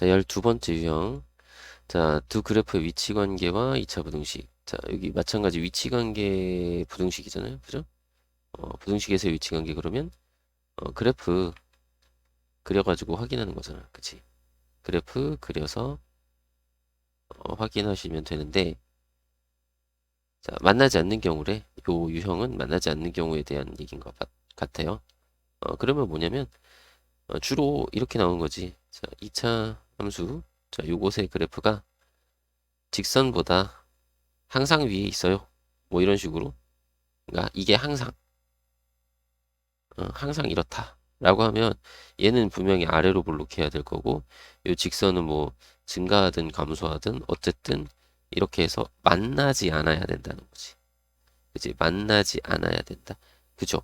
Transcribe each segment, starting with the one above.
자, 12번째 유형. 자, 두 그래프의 위치 관계와 2차 부등식. 자, 여기 마찬가지 위치 관계 부등식이잖아요. 그죠? 어, 부등식에서의 위치 관계 그러면 어, 그래프 그려가지고 확인하는 거잖아. 그치? 그래프 그려서 어, 확인하시면 되는데 자, 만나지 않는 경우래. 요 유형은 만나지 않는 경우에 대한 얘기인 것 같- 같아요. 어, 그러면 뭐냐면 어, 주로 이렇게 나온 거지. 자, 2차 함수. 자, 요것의 그래프가 직선보다 항상 위에 있어요. 뭐 이런 식으로. 그러니까 이게 항상 어, 항상 이렇다. 라고 하면 얘는 분명히 아래로 볼록해야 될 거고 요 직선은 뭐 증가하든 감소하든 어쨌든 이렇게 해서 만나지 않아야 된다는 거지. 그지? 만나지 않아야 된다. 그죠?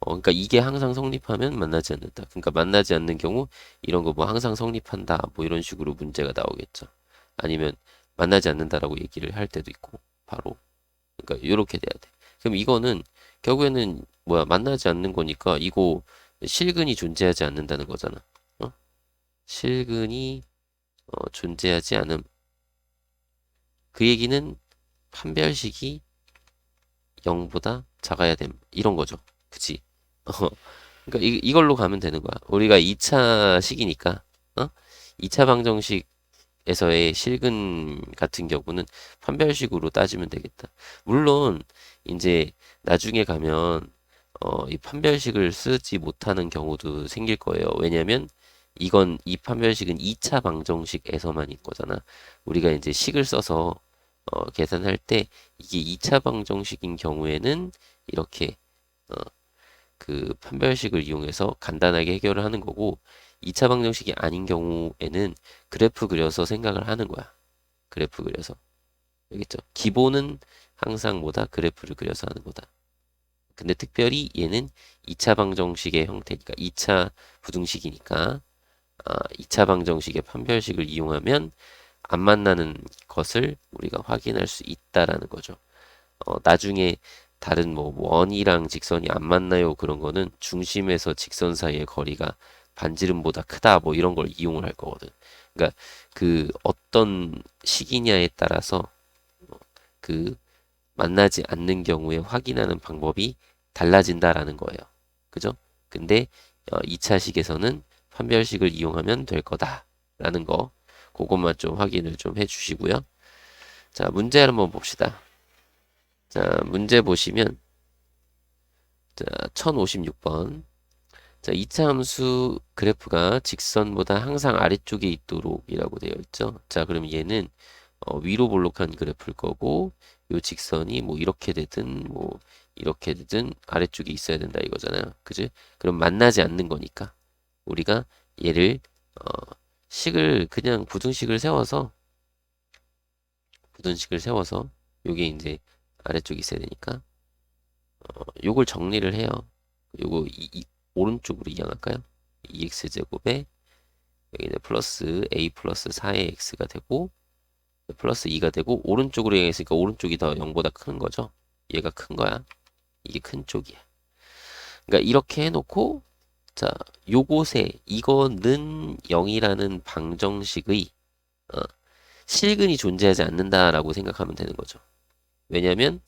어, 그러니까 이게 항상 성립하면 만나지 않는다. 그러니까 만나지 않는 경우 이런 거 뭐 항상 성립한다. 뭐 이런 식으로 문제가 나오겠죠. 아니면 만나지 않는다라고 얘기를 할 때도 있고 바로 그러니까 이렇게 돼야 돼. 그럼 이거는 결국에는 뭐야 만나지 않는 거니까 이거 실근이 존재하지 않는다는 거잖아. 어? 실근이 어, 존재하지 않음. 그 얘기는 판별식이 0보다 작아야 됨. 이런 거죠. 그치? 어, 그러니까 이, 이걸로 가면 되는 거야. 우리가 2차 식이니까, 어? 2차 방정식에서의 실근 같은 경우는 판별식으로 따지면 되겠다. 물론, 이제 나중에 가면, 어, 이 판별식을 쓰지 못하는 경우도 생길 거예요. 왜냐면, 이건, 이 판별식은 2차 방정식에서만 인 거잖아. 우리가 이제 식을 써서, 어, 계산할 때, 이게 2차 방정식인 경우에는, 이렇게, 어, 그 판별식을 이용해서 간단하게 해결을 하는 거고 2차 방정식이 아닌 경우에는 그래프 그려서 생각을 하는 거야. 그래프 그려서. 알겠죠? 기본은 항상 뭐다? 그래프를 그려서 하는 거다. 근데 특별히 얘는 2차 방정식의 형태니까 2차 부등식이니까 아, 2차 방정식의 판별식을 이용하면 안 만나는 것을 우리가 확인할 수 있다라는 거죠. 어, 나중에 다른 뭐 원이랑 직선이 안 만나요 그런 거는 중심에서 직선 사이의 거리가 반지름보다 크다 뭐 이런 걸 이용을 할 거거든. 그러니까 그 어떤 식이냐에 따라서 그 만나지 않는 경우에 확인하는 방법이 달라진다라는 거예요. 그죠? 근데 어, 2차 식에서는 판별식을 이용하면 될 거다라는 거 그것만 좀 확인을 좀 해주시고요. 자, 문제 한번 봅시다. 자, 문제 보시면 자, 1056번. 자, 2차 함수 그래프가 직선보다 항상 아래쪽에 있도록 이라고 되어 있죠. 자, 그럼 얘는 어, 위로 볼록한 그래프일 거고 요 직선이 뭐 이렇게 되든 뭐 이렇게 되든 아래쪽에 있어야 된다 이거잖아요. 그지? 그럼 만나지 않는 거니까 우리가 얘를 어, 식을 그냥 부등식을 세워서 부등식을 세워서 요게 이제 아래쪽에 있어야 되니까 어, 요걸 정리를 해요. 요거 이, 이, 오른쪽으로 이양할까요? 2x제곱에 여기는 플러스 a 플러스 4의 x가 되고 플러스 2가 되고 오른쪽으로 이양했으니까 오른쪽이 더 0보다 큰 거죠. 얘가 큰 거야. 이게 큰 쪽이야. 그러니까 이렇게 해놓고 자 요곳에 이거는 0이라는 방정식의 어, 실근이 존재하지 않는다라고 생각하면 되는 거죠. 왜냐면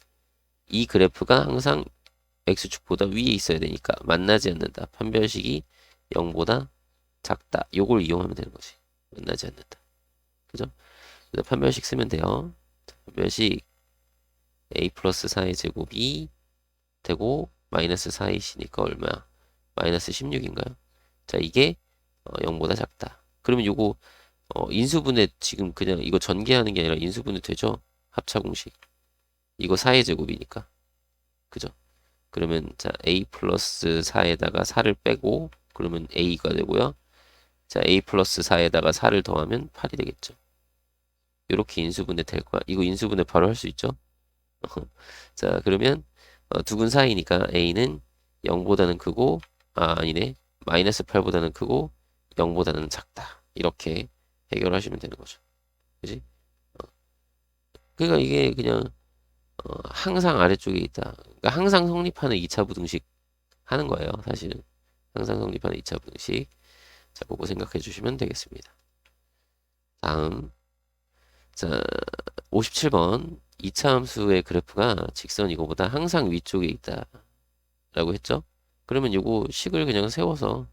이 그래프가 항상 x축보다 위에 있어야 되니까 만나지 않는다. 판별식이 0보다 작다. 요걸 이용하면 되는 거지. 만나지 않는다. 그죠? 그래서 판별식 쓰면 돼요. 판별식 a 플러스 4의 제곱이 되고 마이너스 4이시니까 얼마야? 마이너스 16인가요? 자 이게 어, 0보다 작다. 그러면 요거 어, 인수분해 지금 그냥 이거 전개하는 게 아니라 인수분해 되죠? 합차 공식. 이거 4의 제곱이니까. 그죠? 그러면 자 a 플러스 4에다가 4를 빼고 그러면 a가 되고요. 자 a 플러스 4에다가 4를 더하면 8이 되겠죠. 이렇게 인수분해 될 거야. 이거 인수분해 바로 할 수 있죠? 자 그러면 어, 두근 사이니까 a는 0보다는 크고 아 아니네 마이너스 8보다는 크고 0보다는 작다. 이렇게 해결하시면 되는 거죠. 그지? 어. 그러니까 이게 그냥 어, 항상 아래쪽에 있다. 그러니까 항상 성립하는 2차 부등식 하는 거예요. 사실은 항상 성립하는 2차 부등식. 자, 그거 생각해 주시면 되겠습니다. 다음. 자, 57번. 2차 함수의 그래프가 직선 이거보다 항상 위쪽에 있다. 라고 했죠? 그러면 요거 식을 그냥 세워서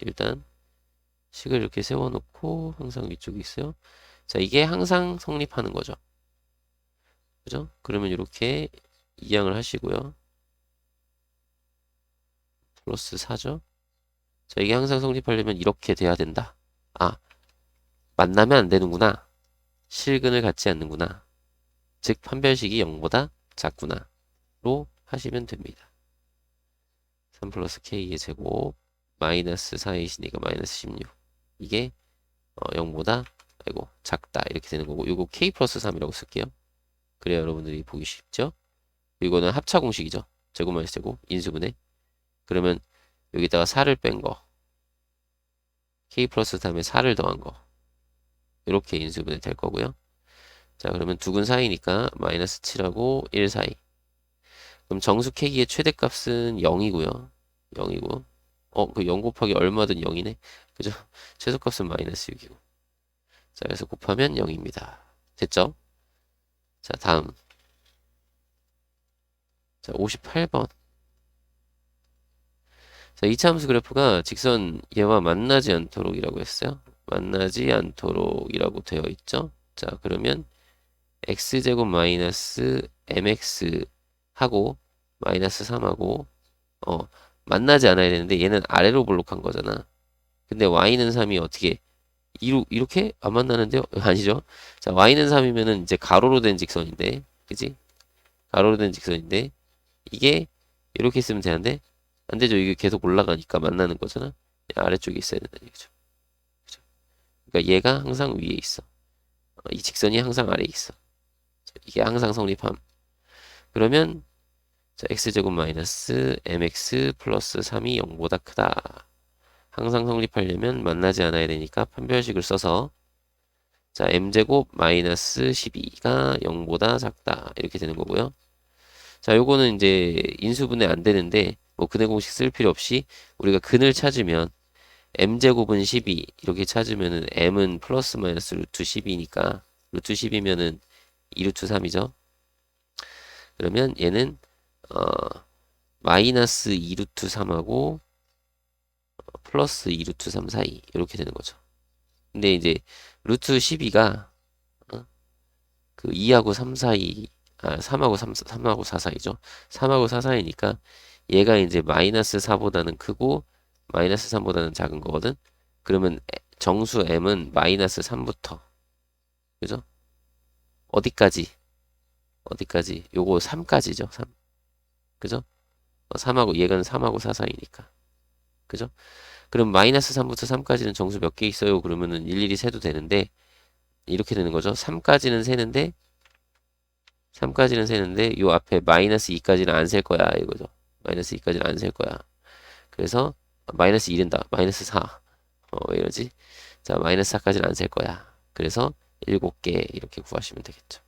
일단 식을 이렇게 세워 놓고 항상 위쪽에 있어요. 자, 이게 항상 성립하는 거죠. 그죠? 그러면 이렇게 이항을 하시고요. 플러스 4죠. 자, 이게 항상 성립하려면 이렇게 돼야 된다. 아, 만나면 안 되는구나. 실근을 갖지 않는구나. 즉, 판별식이 0보다 작구나. 로 하시면 됩니다. 3 플러스 k의 제곱 마이너스 4이시니까 마이너스 16 이게 어, 0보다 아이고 작다 이렇게 되는 거고 이거 k 플러스 3이라고 쓸게요. 그래야 여러분들이 보기 쉽죠? 이거는 합차 공식이죠. 제곱 마이너스 제곱 인수분해 그러면 여기다가 4를 뺀 거 k 플러스 3에 4를 더한 거 이렇게 인수분해 될 거고요. 자 그러면 두근 사이니까 마이너스 7하고 1 사이 그럼 정수 K의 최대값은 0이고요. 0이고. 어, 그 0 곱하기 얼마든 0이네. 그죠? 최소값은 마이너스 6이고. 자, 그래서 곱하면 0입니다. 됐죠? 자, 다음. 자, 58번. 자, 이차 함수 그래프가 직선 얘와 만나지 않도록이라고 했어요. 만나지 않도록이라고 되어 있죠. 자, 그러면 x제곱 마이너스 mx 하고 마이너스 3하고 어 만나지 않아야 되는데 얘는 아래로 볼록한 거잖아. 근데 y는 3이 어떻게 이렇게 안 만나는데요? 아니죠. 자, y는 3이면은 이제 가로로 된 직선인데, 그지? 가로로 된 직선인데, 이게 이렇게 있으면 되는데, 안 되죠. 이게 계속 올라가니까 만나는 거잖아. 아래쪽에 있어야 된다는 얘기죠. 그죠? 그러니까 얘가 항상 위에 있어. 어, 이 직선이 항상 아래에 있어. 이게 항상 성립함. 그러면 자, x제곱 마이너스 mx 플러스 3이 0보다 크다. 항상 성립하려면 만나지 않아야 되니까 판별식을 써서 자, m제곱 마이너스 12가 0보다 작다. 이렇게 되는 거고요. 자, 요거는 이제 인수분해 안 되는데 뭐 근해 공식 쓸 필요 없이 우리가 근을 찾으면 m제곱은 12 이렇게 찾으면은 m은 플러스 마이너스 루트 12니까 루트 10이면은 2루트 3이죠. 그러면 얘는 어, 마이너스 2루트 3하고 어, 플러스 2 루트 3 사이 이렇게 되는 거죠. 근데 이제 루트 12가 어? 그 2하고 3 사이 아 3하고 3, 3하고 4 사이죠. 3하고 4 사이니까 얘가 이제 마이너스 4보다는 크고 마이너스 3보다는 작은 거거든. 그러면 정수 m은 마이너스 3부터 그죠? 어디까지? 어디까지? 요거 3까지죠. 3. 그죠? 3하고 얘가 3하고 4 사이니까. 그죠? 그럼 마이너스 3부터 3까지는 정수 몇 개 있어요? 그러면은 일일이 세도 되는데 이렇게 되는 거죠. 3까지는 세는데 3까지는 세는데 요 앞에 마이너스 2까지는 안 셀 거야 이거죠. 마이너스 2까지는 안 셀 거야. 그래서 마이너스 2된다. 마이너스 4. 어, 왜 이러지? 자, 마이너스 4까지는 안 셀 거야. 그래서 7개 이렇게 구하시면 되겠죠.